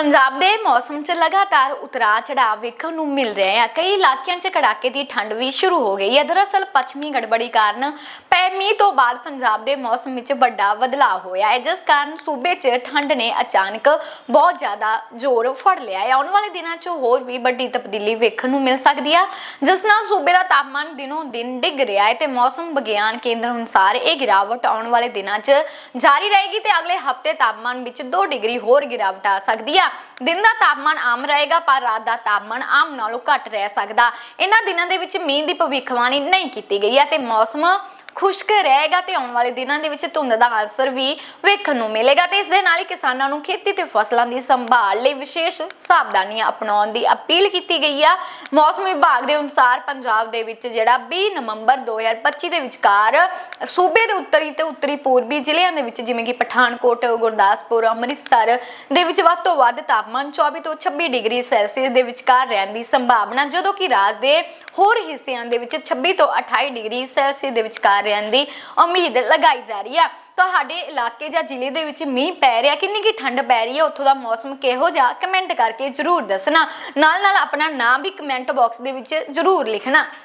ਪੰਜਾਬ ਦੇ ਮੌਸਮ 'ਚ ਲਗਾਤਾਰ ਉਤਰਾਅ ਚੜਾਅ ਵੇਖਣ ਨੂੰ ਮਿਲ ਰਿਹਾ ਹੈ। ਕਈ ਇਲਾਕਿਆਂ 'ਚ ਕੜਾਕੇ ਦੀ ਠੰਡ ਵੀ ਸ਼ੁਰੂ ਹੋ ਗਈ ਹੈ। ਦਰਅਸਲ ਪੱਛਮੀ ਗੜਬੜੀ ਕਾਰਨ ਪੈ ਮੀਂਹ ਤੋਂ ਬਾਅਦ ਪੰਜਾਬ ਦੇ ਮੌਸਮ ਵਿੱਚ ਵੱਡਾ ਬਦਲਾਅ ਹੋਇਆ ਹੈ। ਜਿਸ ਕਾਰਨ ਸੂਬੇ 'ਚ ਠੰਡ ਨੇ ਅਚਾਨਕ ਬਹੁਤ ਜ਼ਿਆਦਾ ਜ਼ੋਰ ਫੜ ਲਿਆ ਹੈ। ਆਉਣ ਵਾਲੇ ਦਿਨਾਂ 'ਚ ਹੋਰ ਵੀ ਵੱਡੀ ਤਬਦੀਲੀ ਵੇਖਣ ਨੂੰ ਮਿਲ ਸਕਦੀ ਹੈ ਜਿਸ ਨਾਲ ਸੂਬੇ ਦਾ ਤਾਪਮਾਨ ਦਿਨੋਂ ਦਿਨ ਡਿੱਗ ਰਿਹਾ ਹੈ ਤੇ ਮੌਸਮ ਵਿਗਿਆਨ ਕੇਂਦਰ ਅਨੁਸਾਰ ਇਹ ਗਿਰਾਵਟ ਆਉਣ ਵਾਲੇ ਦਿਨਾਂ 'ਚ ਜਾਰੀ ਰਹੇਗੀ ਤੇ ਅਗਲੇ ਹਫ਼ਤੇ ਤਾਪਮਾਨ ਵਿੱਚ 2 ਡਿਗਰੀ ਹੋਰ ਗਿਰਾਵਟ ਆ ਸਕਦੀ ਆ। ਦਿਨ ਦਾ ਤਾਪਮਾਨ ਆਮ ਰਹੇਗਾ, ਪਰ ਰਾਤ ਦਾ ਤਾਪਮਾਨ ਆਮ ਨਾਲੋਂ ਘੱਟ ਰਹਿ ਸਕਦਾ। ਇਹਨਾਂ ਦਿਨਾਂ ਦੇ ਵਿੱਚ ਮੀਂਹ ਦੀ ਭਵਿੱਖਬਾਣੀ ਨਹੀਂ ਕੀਤੀ ਗਈ ਹੈ ਤੇ ਮੌਸਮ ਖੁਸ਼ਕ ਰਹੇਗਾ ਤੇ ਆਉਣ ਵਾਲੇ ਦਿਨਾਂ ਦੇ ਵਿੱਚ ਧੁੰਦ ਦਾ ਅਸਰ ਵੀ ਵੇਖਣ ਨੂੰ ਮਿਲੇਗਾ ਤੇ ਇਸ ਦੇ ਨਾਲ ਹੀ ਕਿਸਾਨਾਂ ਨੂੰ ਖੇਤੀ ਤੇ ਫਸਲਾਂ ਦੀ ਸੰਭਾਲ ਲਈ ਵਿਸ਼ੇਸ਼ ਸਾਵਧਾਨੀਆਂ ਅਪਣਾਉਣ ਦੀ ਅਪੀਲ ਕੀਤੀ ਗਈ ਆ। ਮੌਸਮ ਵਿਭਾਗ ਦੇ ਅਨੁਸਾਰ ਪੰਜਾਬ ਦੇ ਵਿੱਚ ਜਿਹੜਾ 20 ਨਵੰਬਰ 2025 ਦੇ ਵਿਚਕਾਰ ਸੂਬੇ ਦੇ ਉੱਤਰੀ ਤੇ ਉੱਤਰੀ ਪੂਰਬੀ ਜ਼ਿਲ੍ਹਿਆਂ ਦੇ ਵਿੱਚ ਜਿਵੇਂ ਕਿ ਪਠਾਨਕੋਟ, ਗੁਰਦਾਸਪੁਰ, ਅੰਮ੍ਰਿਤਸਰ ਦੇ ਵਿੱਚ ਵੱਧ ਤੋਂ ਵੱਧ ਤਾਪਮਾਨ 24 ਤੋਂ 26 ਡਿਗਰੀ ਸੈਲਸੀਅਸ ਦੇ ਵਿਚਕਾਰ ਰਹਿਣ ਦੀ ਸੰਭਾਵਨਾ, ਜਦੋਂ ਕਿ ਰਾਜ ਦੇ ਹੋਰ ਹਿੱਸਿਆਂ ਦੇ ਵਿੱਚ 26 ਤੋਂ 28 ਡਿਗਰੀ ਸੈਲਸੀਅਸ ਦੇ ਵਿਚਕਾਰ ਰਹਿਣ ਦੀ ਉਮੀਦ ਲਗਾਈ ਜਾ ਰਹੀ ਆ। ਤੁਹਾਡੇ ਇਲਾਕੇ ਜਾਂ ਜ਼ਿਲ੍ਹੇ ਦੇ ਵਿੱਚ ਮੀਂਹ ਪੈ ਰਿਹਾ, ਕਿੰਨੀ ਕੀ ਠੰਡ ਪੈ ਰਹੀ ਹੈ, ਉੱਥੋਂ ਦਾ ਮੌਸਮ ਕਿਹੋ ਜਿਹਾ ਕਮੈਂਟ ਕਰਕੇ ਜਰੂਰ ਦੱਸਣਾ। ਨਾਲ ਨਾਲ ਆਪਣਾ ਨਾਮ ਵੀ ਕਮੈਂਟ ਬਾਕਸ ਦੇ ਵਿੱਚ ਜਰੂਰ ਲਿਖਣਾ।